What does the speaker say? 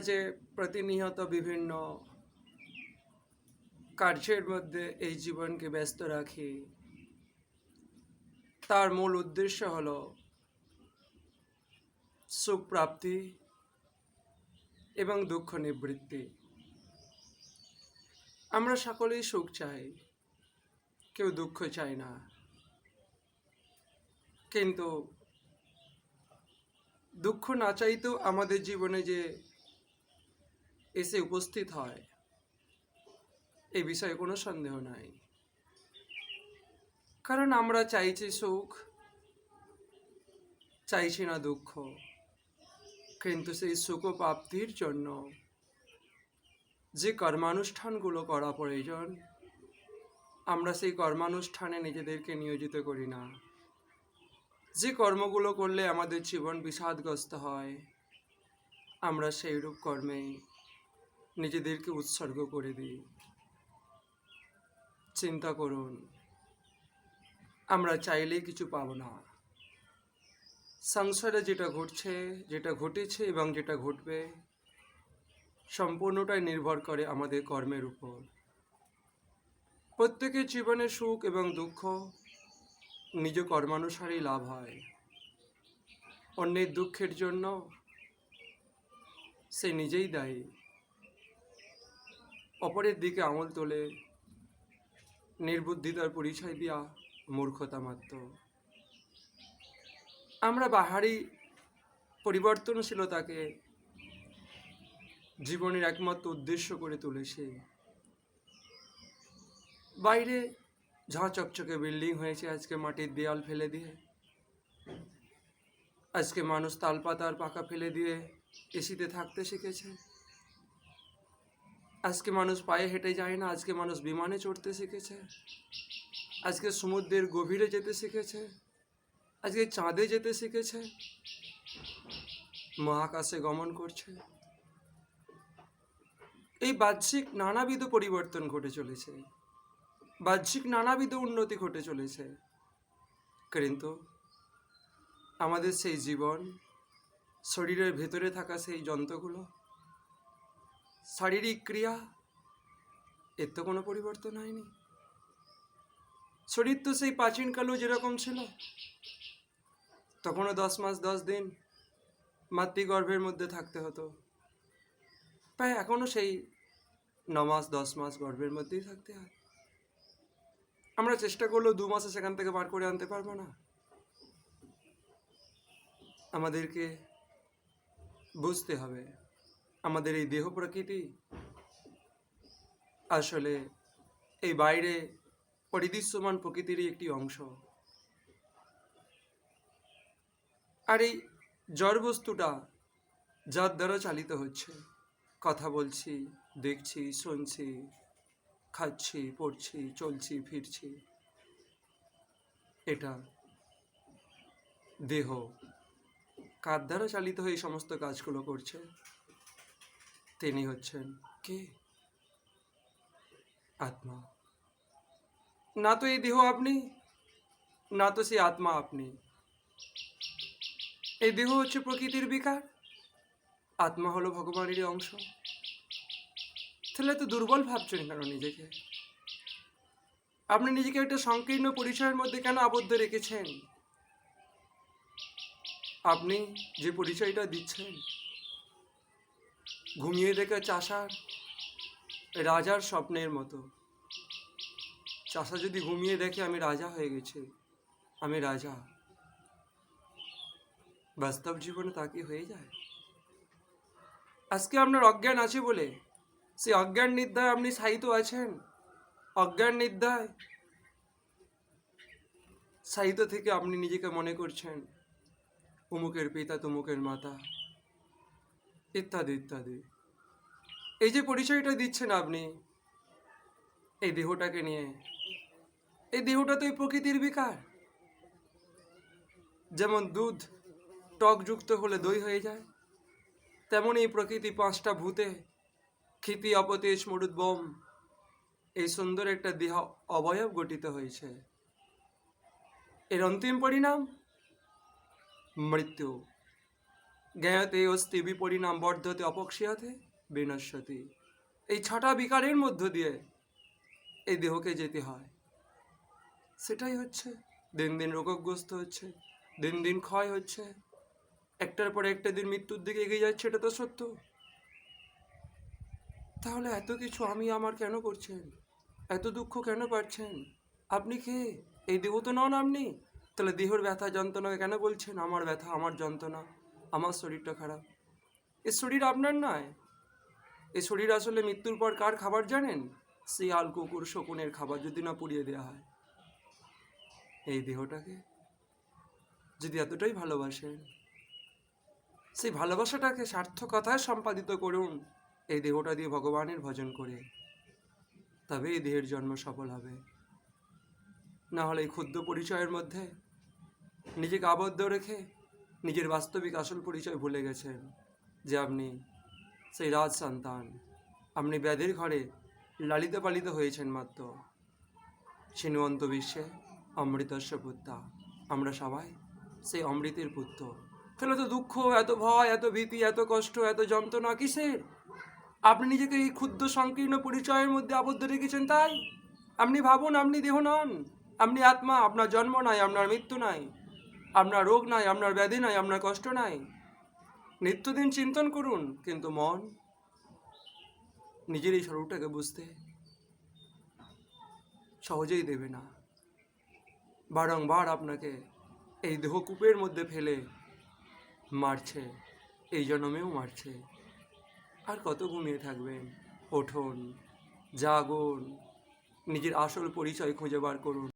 যে প্রতিনিয়ত বিভিন্ন কার্যের মধ্যে এই জীবনকে ব্যস্ত রাখি, তার মূল উদ্দেশ্য হল সুখ প্রাপ্তি এবং দুঃখ নিবৃত্তি। আমরা সকলেই সুখ চাই, কেউ দুঃখ চায় না। কিন্তু দুঃখ না চাইতেও আমাদের জীবনে যে এসে উপস্থিত হয়। এই বিষয়ে কোনো সন্দেহ নাই। কারণ আমরা চাইছি সুখ, চাইছি না দুঃখ। কিন্তু সেই সুখ প্রাপ্তির জন্য যে কর্মানুষ্ঠানগুলো করা প্রয়োজন, আমরা সেই কর্মানুষ্ঠানে নিজেদেরকে নিয়োজিত করি না। যে কর্মগুলো করলে আমাদের জীবন বিষাদগ্রস্ত হয়, আমরা সেই রূপ কর্মে নিজেদেরকে উৎসর্গ করে দিই। চিন্তা করুন, আমরা চাইলেই কিছু পাব না। সংসারে যেটা ঘটছে, যেটা ঘটেছে এবং যেটা ঘটবে, সম্পূর্ণটাই নির্ভর করে আমাদের কর্মের উপর। প্রত্যেকের জীবনে সুখ এবং দুঃখ নিজ কর্মানুসারেই লাভ হয়। অন্যের দুঃখের জন্য সে নিজেই দায়ী। অপরের দিকে আঙুল তোলে, নির্বুদ্ধিতার পরিচয় দিয়া মূর্খতা মাত্র। আমরা বাহারি পরিবর্তনশীলতাকে জীবনের একমাত্র উদ্দেশ্য করে তুলেছি। বাইরে ঝাঁ চকচকে বিল্ডিং হয়েছে, আজকে মাটির দেয়াল ফেলে দিয়ে। আজকে মানুষ তালপাতার পাকা ফেলে দিয়ে এসিতে থাকতে শিখেছে। আজকে মানুষ পায়ে হেঁটে যায় না, আজকে মানুষ বিমানে চড়তে শিখেছে। আজকে সমুদ্রের গভীরে যেতে শিখেছে। আজকে চাঁদে যেতে শিখেছে। মহাকাশে গমন করছে। এই বাহ্যিক নানাবিধ পরিবর্তন ঘটে চলেছে। বাহ্যিক নানাবিধ উন্নতি ঘটে চলেছে। কিন্তু আমাদের সেই জীবন, শরীরের ভেতরে থাকা সেই যন্ত্রগুলো শারীরিক ক্রিয়া, এর তো কোনো পরিবর্তন হয়নি। শরীর তো সেই প্রাচীনকালেও যেরকম ছিল, তখনও দশ মাস, দশ দিন মাতৃগর্ভের মধ্যে থাকতে হতো। প্রায় এখনও সেই ন মাস, দশ মাস গর্ভের মধ্যেই থাকতে হয়। আমরা চেষ্টা করলেও দু মাসে সেখান থেকে বার করে আনতে পারব না। আমাদেরকে বুঝতে হবে। আমাদের এই দেহ প্রকৃতি আসলে এই বাইরে পরিদৃশ্যমান প্রকৃতিরই একটি অংশ। আর এই জড় বস্তুটা যার দ্বারা চালিত হচ্ছে, কথা বলছি, দেখছি, শুনছি, খাচ্ছি, পড়ছি, চলছি, ফিরছি, এটা দেহ। কার দ্বারা চালিত হয়ে এই সমস্ত কাজগুলো করছে? তিনি হচ্ছেন কে? আত্মা। না তো এই দেহ আপনি, না তো সেই আত্মা আপনি। এই দেহ হচ্ছে প্রকৃতির বিকার, আত্মা হলো ভগবানেরই অংশ। তাহলে তো দুর্বল ভাবছেন কেন নিজেকে? আপনি নিজেকে একটা সংকীর্ণ পরিচয়ের মধ্যে কেন আবদ্ধ রেখেছেন? আপনি যে পরিচয়টা দিচ্ছেন ঘুমিয়ে দেখে চাষার রাজার স্বপ্নের মতো। চাষা যদি ঘুমিয়ে দেখে আমি রাজা হয়ে গেছি, আমি রাজা। বাস্তব জীবনে তা কি হয়ে যায়? আজকে আপনার অজ্ঞান আছে বলে, সেই অজ্ঞান নিদ্রায় আপনি সাহিত্য আছেন? অজ্ঞান নিদ্রায় সাহিত্য থেকে আপনি নিজেকে মনে করছেন অমুকের পিতা, তমুকের মাতা। ইত্যাদি ইত্যাদি। এই যে পরিচয়টা দিচ্ছেন আপনি, এই দেহটাকে নিয়ে, এই দেহটা তো এই প্রকৃতির বিকার। যেমন দুধ টকযুক্ত হলে দই হয়ে যায় তেমন এই প্রকৃতি পাঁচটা ভূতে, ক্ষিতি অপতেজ মরুদ্বম এই সুন্দর একটা দেহ অবয়ব গঠিত হয়েছে। এর অন্তিম পরিণাম মৃত্যু। জ্ঞায়তে অস্তি বিপরিণাম বর্ধতে অপক্ষিয়াতে বিনশ্যতি এই ছটা বিকারের মধ্য দিয়ে এই দেহকে যেতে হয়। সেটাই হচ্ছে, দিন দিন রোগগ্রস্ত হচ্ছে, দিন দিন ক্ষয় হচ্ছে, একটার পর একটা দিন মৃত্যুর দিকে এগিয়ে যাচ্ছে, এটা তো সত্য। তাহলে এত কিছু আমি আমার কেন করছেন? এত দুঃখ কেন পাচ্ছেন? আপনি কে? এই দেহ তো নন আপনি। তাহলে দেহর ব্যথা যন্ত্রণাকে কেন বলছেন? আমার ব্যথা, আমার যন্ত্রণা। আমার শরীরটা খারাপ। এই শরীর আপনার নয়। এই শরীর আসলে মৃত্যুর পর কার খাবার জানেন? শিয়াল, কুকুর, শকুনের খাবার যদি না পুড়িয়ে দেওয়া হয়। এই দেহটাকে যদি এতটাই ভালোবাসেন, সেই ভালোবাসাটাকে সার্থকতায় সম্পাদিত করুন। এই দেহটা দিয়ে ভগবানের ভজন করে। তবে এই দেহের জন্ম সফল হবে। না হলে এই ক্ষুদ্র পরিচয়ের মধ্যে নিজেকে আবদ্ধ রেখে নিজের বাস্তবিক আসল পরিচয় ভুলে গেছেন যে আপনি সেই রাজ সন্তান আপনি ব্যাধির ঘরে লালিত পালিত হয়েছেন মাত্র। সিনুয়ন্ত বিশ্বে অমৃতস্য পুত্রা। আমরা সবাই সেই অমৃতের পুত্র। তাহলে তো দুঃখ, এত ভয়, এত ভীতি, এত কষ্ট, এত যন্ত্রণা কিসের? আপনি নিজেকে এই ক্ষুদ্র, সংকীর্ণ পরিচয়ের মধ্যে আবদ্ধ রেখেছেন তাই? আপনি ভাবুন, আপনি দেহ নন। আপনি আত্মা, আপনার জন্ম নাই, আপনার মৃত্যু নাই। আপনার রোগ নাই আপনার ব্যাধি নাই আপনার কষ্ট নাই। নিত্যদিন চিন্তন করুন, কিন্তু মন নিজের এই স্বরূপটাকে বুঝতে সহজেই দেবে না। বারংবার আপনাকে এই দেহকূপের মধ্যে ফেলে মারছে, এই জন্মেও মারছে। আর কত ঘুমিয়ে থাকবেন? ওঠুন জাগুন, নিজের আসল পরিচয় খুঁজে বার করুন।